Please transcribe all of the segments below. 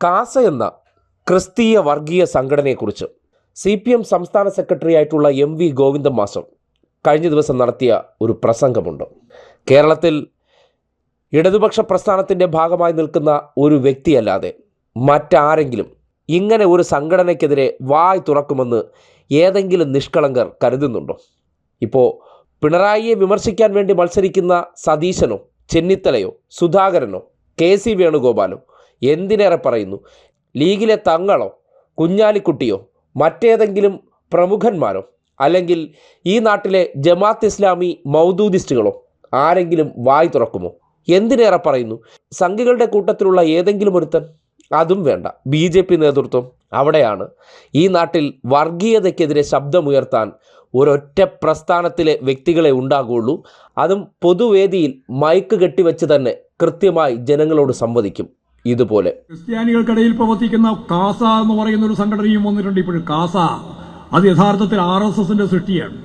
കാസ എന്ന ക്രിസ്തീയ വർഗീയ സംഘടനയെക്കുറിച്ച് സി പി എം സംസ്ഥാന സെക്രട്ടറി ആയിട്ടുള്ള എം വി ഗോവിന്ദൻ മാസം കഴിഞ്ഞ ദിവസം നടത്തിയ ഒരു പ്രസംഗമുണ്ട്. കേരളത്തിൽ ഇടതുപക്ഷ പ്രസ്ഥാനത്തിന്റെ ഭാഗമായി നിൽക്കുന്ന ഒരു വ്യക്തിയല്ലാതെ മറ്റാരെങ്കിലും ഇങ്ങനെ ഒരു സംഘടനയ്ക്കെതിരെ വായ് തുറക്കുമെന്ന് ഏതെങ്കിലും നിഷ്കളങ്കർ കരുതുന്നുണ്ടോ? ഇപ്പോൾ പിണറായിയെ വിമർശിക്കാൻ വേണ്ടി മത്സരിക്കുന്ന സതീശനോ ചെന്നിത്തലയോ സുധാകരനോ കെ സി വേണുഗോപാലോ എന്തിനേറെ പറയുന്നു? ലീഗിലെ തങ്ങളോ കുഞ്ഞാലിക്കുട്ടിയോ മറ്റേതെങ്കിലും പ്രമുഖന്മാരോ? അല്ലെങ്കിൽ ഈ നാട്ടിലെ ജമാത്ത് ഇസ്ലാമി മൗദൂദിസ്റ്റുകളോ ആരെങ്കിലും വായി തുറക്കുമോ? എന്തിനേറെ പറയുന്നു? സംഘികളുടെ കൂട്ടത്തിലുള്ള ഏതെങ്കിലും ഒരുത്തൻ? അതും വേണ്ട. ബി ജെ പി നേതൃത്വം അവിടെയാണ്. ഈ നാട്ടിൽ വർഗീയതയ്ക്കെതിരെ ശബ്ദമുയർത്താൻ ഒരൊറ്റ പ്രസ്ഥാനത്തിലെ വ്യക്തികളെ ഉണ്ടാകുള്ളൂ. അതും പൊതുവേദിയിൽ മൈക്ക് കെട്ടിവെച്ച് തന്നെ കൃത്യമായി ജനങ്ങളോട് സംവദിക്കും. ഇതുപോലെ. ക്രിസ്ത്യാനികൾക്കിടയിൽ പ്രവർത്തിക്കുന്ന കാസ എന്ന് പറയുന്ന ഒരു സംഘടനയും വന്നിട്ടുണ്ട് ഇപ്പോഴും. കാസ. അത് യഥാർത്ഥത്തിൽ ആർ എസ് എസിന്റെ സൃഷ്ടിയാണ്.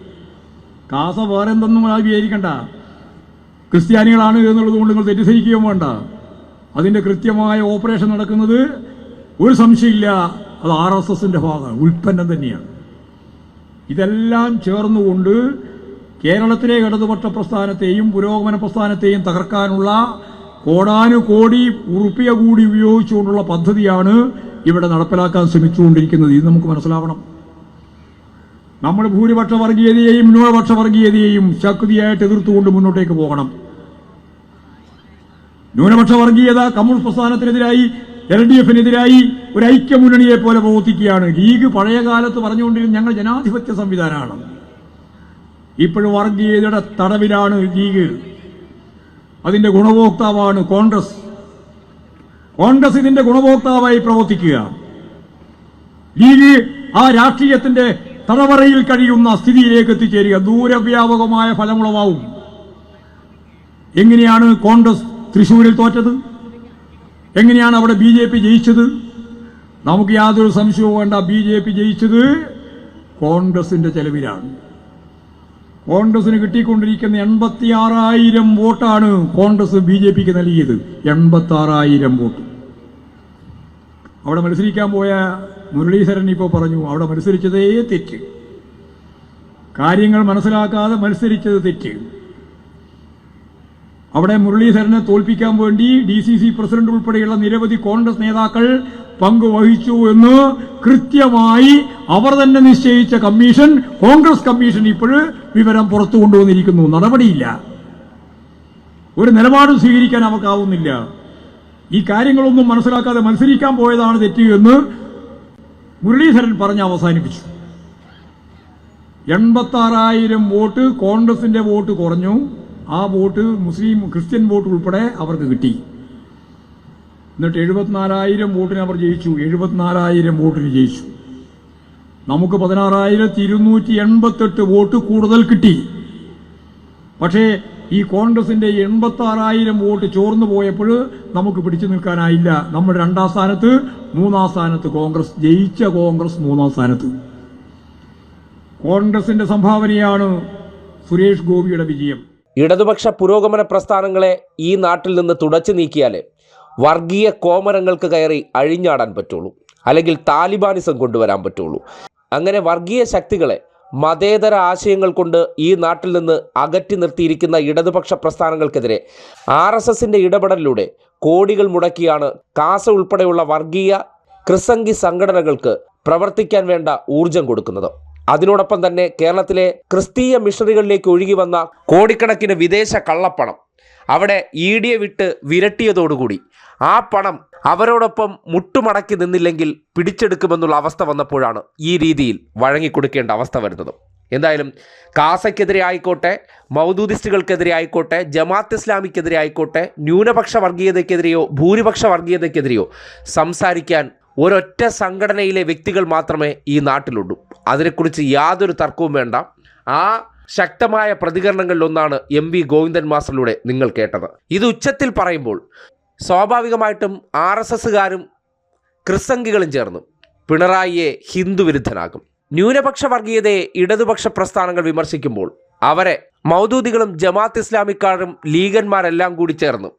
കാസ വേറെ എന്തെന്നും വിചാരിക്കണ്ട. ക്രിസ്ത്യാനികളാണ് എന്നുള്ളത് കൊണ്ട് നിങ്ങൾ തെറ്റിദ്ധരിക്കുകയും വേണ്ട. അതിന്റെ കൃത്യമായ ഓപ്പറേഷൻ നടക്കുന്നത് ഒരു സംശയമില്ല. അത് ആർ എസ് എസിന്റെ ഭാഗമാണ്. ഉൽപ്പന്നം തന്നെയാണ്. ഇതെല്ലാം ചേർന്നുകൊണ്ട് കേരളത്തിലെ ഇടതുപക്ഷ പ്രസ്ഥാനത്തെയും പുരോഗമന പ്രസ്ഥാനത്തെയും തകർക്കാനുള്ള കോടാനുകോടി ഉറുപ്പിയ കൂടി ഉപയോഗിച്ചുകൊണ്ടുള്ള പദ്ധതിയാണ് ഇവിടെ നടപ്പിലാക്കാൻ ശ്രമിച്ചുകൊണ്ടിരിക്കുന്നത്. ഇത് നമുക്ക് മനസ്സിലാവണം. നമ്മൾ ഭൂരിപക്ഷ വർഗീയതയെയും ന്യൂനപക്ഷ വർഗീയതയെയും ശക്തിയായിട്ട് എതിർത്തുകൊണ്ട് മുന്നോട്ടേക്ക് പോകണം. ന്യൂനപക്ഷ വർഗീയത കമ്മ്യൂണിസ്റ്റ് പ്രസ്ഥാനത്തിനെതിരായി എൽ ഡി എഫിനെതിരായി ഒരു ഐക്യമുന്നണിയെ പോലെ പ്രവർത്തിക്കുകയാണ്. ലീഗ് പഴയ കാലത്ത് പറഞ്ഞുകൊണ്ടിരുന്ന ഞങ്ങൾ ജനാധിപത്യ സംവിധാനമാണ്. ഇപ്പോഴും വർഗീയതയുടെ തടവിലാണ് ലീഗ്. അതിന്റെ ഗുണഭോക്താവാണ് കോൺഗ്രസ്. കോൺഗ്രസ് ഇതിന്റെ ഗുണഭോക്താവായി പ്രവർത്തിക്കുക. ലീഗ് ആ രാഷ്ട്രീയത്തിന്റെ തടവറയിൽ കഴിയുന്ന സ്ഥിതിയിലേക്ക് എത്തിച്ചേരുക. ദൂരവ്യാപകമായ ഫലമുളവാവും. എങ്ങനെയാണ് കോൺഗ്രസ് തൃശൂരിൽ തോറ്റത്? എങ്ങനെയാണ് അവിടെ ബി ജെ പി ജയിച്ചത്? നമുക്ക് യാതൊരു സംശയവും വേണ്ട. ബി ജെ പി ജയിച്ചത് കോൺഗ്രസിന്റെ ചെലവിലാണ്. കോൺഗ്രസിന് കിട്ടിക്കൊണ്ടിരിക്കുന്ന എൺപത്തി ആറായിരം വോട്ടാണ് കോൺഗ്രസ് ബി ജെ പിക്ക് നൽകിയത്. എൺപത്തി ആറായിരം വോട്ട്. അവിടെ മത്സരിക്കാൻ പോയ മുരളീധരൻ ഇപ്പോൾ പറഞ്ഞു അവിടെ മത്സരിച്ചതേ തെറ്റ്. കാര്യങ്ങൾ മനസ്സിലാക്കാതെ മത്സരിച്ചത് തെറ്റ്. അവിടെ മുരളീധരനെ തോൽപ്പിക്കാൻ വേണ്ടി ഡി സി സി പ്രസിഡന്റ് ഉൾപ്പെടെയുള്ള നിരവധി കോൺഗ്രസ് നേതാക്കൾ പങ്കുവഹിച്ചു എന്ന് കൃത്യമായി അവർ തന്നെ നിശ്ചയിച്ച കമ്മീഷൻ കോൺഗ്രസ് കമ്മീഷൻ ഇപ്പോഴ് വിവരം പുറത്തു കൊണ്ടുവന്നിരിക്കുന്നു. നടപടിയില്ല. ഒരു നിലപാടും സ്വീകരിക്കാൻ അവർക്കാവുന്നില്ല ഈ കാര്യങ്ങളൊന്നും മനസ്സിലാക്കാതെ മത്സരിക്കാൻ പോയതാണ് തെറ്റ് എന്ന് മുരളീധരൻ പറഞ്ഞ് അവസാനിപ്പിച്ചു. എൺപത്തി ആറായിരം വോട്ട് കോൺഗ്രസിന്റെ വോട്ട് കുറഞ്ഞു. ആ വോട്ട് മുസ്ലിം ക്രിസ്ത്യൻ വോട്ട് ഉൾപ്പെടെ അവർക്ക് കിട്ടി. എന്നിട്ട് എഴുപത്തിനാലായിരം വോട്ടിന് അവർ ജയിച്ചു. എഴുപത്തിനാലായിരം വോട്ടിന് ജയിച്ചു. നമുക്ക് പതിനാറായിരത്തി ഇരുന്നൂറ്റി എൺപത്തെട്ട് വോട്ട് കൂടുതൽ കിട്ടി. പക്ഷേ ഈ കോൺഗ്രസിന്റെ എൺപത്തി ആറായിരം വോട്ട് ചോർന്നു പോയപ്പോൾ നമുക്ക് പിടിച്ചു നിൽക്കാനായില്ല. നമ്മൾ രണ്ടാം സ്ഥാനത്ത് മൂന്നാം സ്ഥാനത്ത് കോൺഗ്രസ് ജയിച്ച കോൺഗ്രസ് മൂന്നാം സ്ഥാനത്ത്. കോൺഗ്രസിന്റെ സംഭാവനയാണ് സുരേഷ് ഗോപിയുടെ വിജയം. ഇടതുപക്ഷ പുരോഗമന പ്രസ്ഥാനങ്ങളെ ഈ നാട്ടിൽ നിന്ന് തുടച്ചു നീക്കിയാലേ വർഗീയ കോമരങ്ങൾക്ക് കയറി അഴിഞ്ഞാടാൻ പറ്റുള്ളൂ. അല്ലെങ്കിൽ താലിബാനിസം കൊണ്ടുവരാൻ പറ്റുള്ളൂ. അങ്ങനെ വർഗീയ ശക്തികളെ മതേതര ആശയങ്ങൾ കൊണ്ട് ഈ നാട്ടിൽ നിന്ന് അകറ്റി നിർത്തിയിരിക്കുന്ന ഇടതുപക്ഷ പ്രസ്ഥാനങ്ങൾക്കെതിരെ ആർ എസ് എസിന്റെ ഇടപെടലിലൂടെ കോടികൾ മുടക്കിയാണ് കാസ ഉൾപ്പെടെയുള്ള വർഗീയ ക്രിസംഗി സംഘടനകൾക്ക് പ്രവർത്തിക്കാൻ വേണ്ട ഊർജം കൊടുക്കുന്നത്. അതിനോടൊപ്പം തന്നെ കേരളത്തിലെ ക്രിസ്തീയ മിഷണറികളിലേക്ക് ഒഴുകി വന്ന കോടിക്കണക്കിന് വിദേശ കള്ളപ്പണം അവിടെ ഇ ഡിയെ വിട്ട് വിരട്ടിയതോടുകൂടി. ആ പണം അവരോടൊപ്പം മുട്ടുമടക്കി നിന്നില്ലെങ്കിൽ പിടിച്ചെടുക്കുമെന്നുള്ള അവസ്ഥ വന്നപ്പോഴാണ് ഈ രീതിയിൽ വഴങ്ങിക്കൊടുക്കേണ്ട അവസ്ഥ വരുന്നത്. എന്തായാലും കാസയ്ക്കെതിരെ ആയിക്കോട്ടെ മൗദൂദിസ്റ്റുകൾക്കെതിരെ ആയിക്കോട്ടെ ജമാത്ത് ഇസ്ലാമിക്കെതിരെ ആയിക്കോട്ടെ ന്യൂനപക്ഷ വർഗീയതയ്ക്കെതിരെയോ ഭൂരിപക്ഷ വർഗീയതയ്ക്കെതിരെയോ സംസാരിക്കാൻ ഒരൊറ്റ സംഘടനയിലെ വ്യക്തികൾ മാത്രമേ ഈ നാട്ടിലുള്ളൂ. അതിനെക്കുറിച്ച് യാതൊരു തർക്കവും വേണ്ട. ആ ശക്തമായ പ്രതികരണങ്ങളിലൊന്നാണ് എം വി ഗോവിന്ദൻ മാസ്റ്ററിലൂടെ നിങ്ങൾ കേട്ടത്. ഇത് ഉച്ചത്തിൽ പറയുമ്പോൾ സ്വാഭാവികമായിട്ടും ആർ എസ് എസുകാരും ക്രിസംഗികളും ചേർന്ന് പിണറായിയെ ഹിന്ദുവിരുദ്ധനാകും ന്യൂനപക്ഷ വർഗീയതയെ ഇടതുപക്ഷ പ്രസ്ഥാനങ്ങൾ വിമർശിക്കുമ്പോൾ അവരെ മൗദൂദികളും ജമാഅത്ത് ഇസ്ലാമിക്കാരും ലീഗന്മാരെല്ലാം കൂടി ചേർന്ന്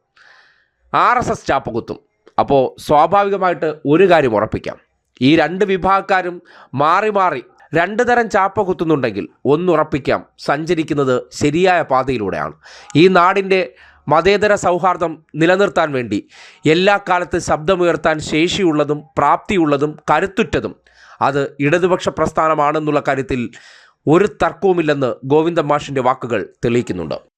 ആർ എസ് എസ് ചാപ്പകുത്തും അപ്പോൾ സ്വാഭാവികമായിട്ട് ഒരു കാര്യം ഉറപ്പിക്കാം. ഈ രണ്ട് വിഭാഗക്കാരും മാറി മാറി രണ്ട് തരം ചാപ്പ കുത്തുന്നുണ്ടെങ്കിൽ ഒന്നുറപ്പിക്കാം സഞ്ചരിക്കുന്നത് ശരിയായ പാതയിലൂടെയാണ്. ഈ നാടിന്റെ മതേതര സൗഹാർദ്ദം നിലനിർത്താൻ വേണ്ടി എല്ലാ കാലത്ത് ശബ്ദമുയർത്താൻ ശേഷിയുള്ളതും പ്രാപ്തിയുള്ളതും കരുത്തുറ്റതും അത് ഇടതുപക്ഷ പ്രസ്ഥാനമാണെന്നുള്ള കാര്യത്തിൽ ഒരു തർക്കവുമില്ലെന്ന് ഗോവിന്ദ മാഷിന്റെ വാക്കുകൾ തെളിയിക്കുന്നുണ്ട്.